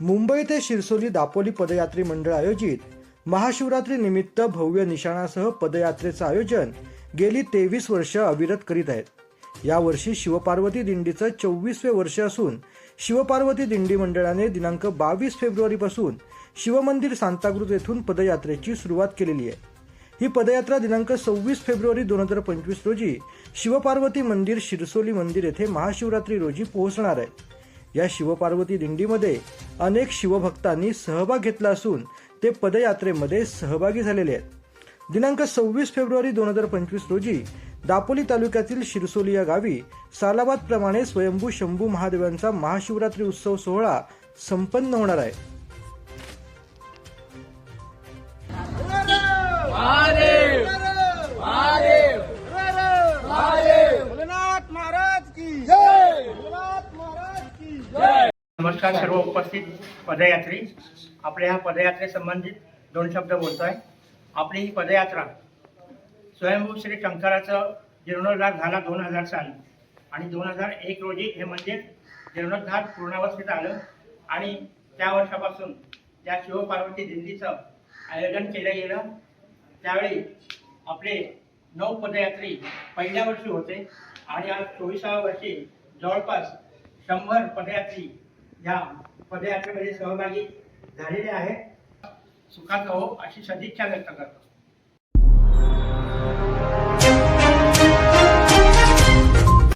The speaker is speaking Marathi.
मुंबई ते शिरसोली दापोली पदयात्री मंडळ आयोजित महाशिवरात्री निमित्त भव्य निशाणासह पदयात्रेचं आयोजन गेली तेवीस वर्ष अविरत करीत आहेत. यावर्षी शिवपार्वती दिंडीचं चोवीसवे वर्ष असून शिवपार्वती दिंडी मंडळाने दिनांक बावीस फेब्रुवारीपासून शिवमंदिर सांताक्रुज येथून पदयात्रेची सुरुवात केलेली आहे. ही पदयात्रा दिनांक सव्वीस फेब्रुवारी दोन हजार पंचवीस रोजी शिवपार्वती मंदिर शिरसोली मंदिर येथे महाशिवरात्री रोजी पोहोचणार आहे. या शिवपार्वती दिंडीमध्ये अनेक शिवभक्तांनी सहभाग घेतला असून ते पदयात्रेमध्ये सहभागी झालेले आहेत. दिनांक सव्वीस फेब्रुवारी दोन हजार पंचवीस रोजी दापोली तालुक्यातील शिरसोली या गावी सालाबाद प्रमाणे स्वयंभू शंभू महादेवांचा महाशिवरात्री उत्सव सोहळा संपन्न होणार आहे. नमस्कार सर्व उपस्थित पदयात्री आपल्या ह्या पदयात्रेसंबंधित दोन शब्द बोलतो आहे आपली ही पदयात्रा स्वयंभू श्री शंकराचं जीर्णोद्धार झाला दोन हजार साली. आणि दोन हजार एक रोजी हे मंदिर जीर्णोद्धार पूर्णावस्थेत आलं. आणि त्या वर्षापासून त्या शिवपार्वती दिंडीचं आयोजन केलं गेलं. त्यावेळी आपले नऊ पदयात्री पहिल्या वर्षी होते. आणि आज चोवीसाव्या वर्षी जवळपास शंभर पदयात्री या पदयात्रेमध्ये सहभागी झालेले आहेत. सुखात हो अशी सदिच्छा व्यक्त करतो.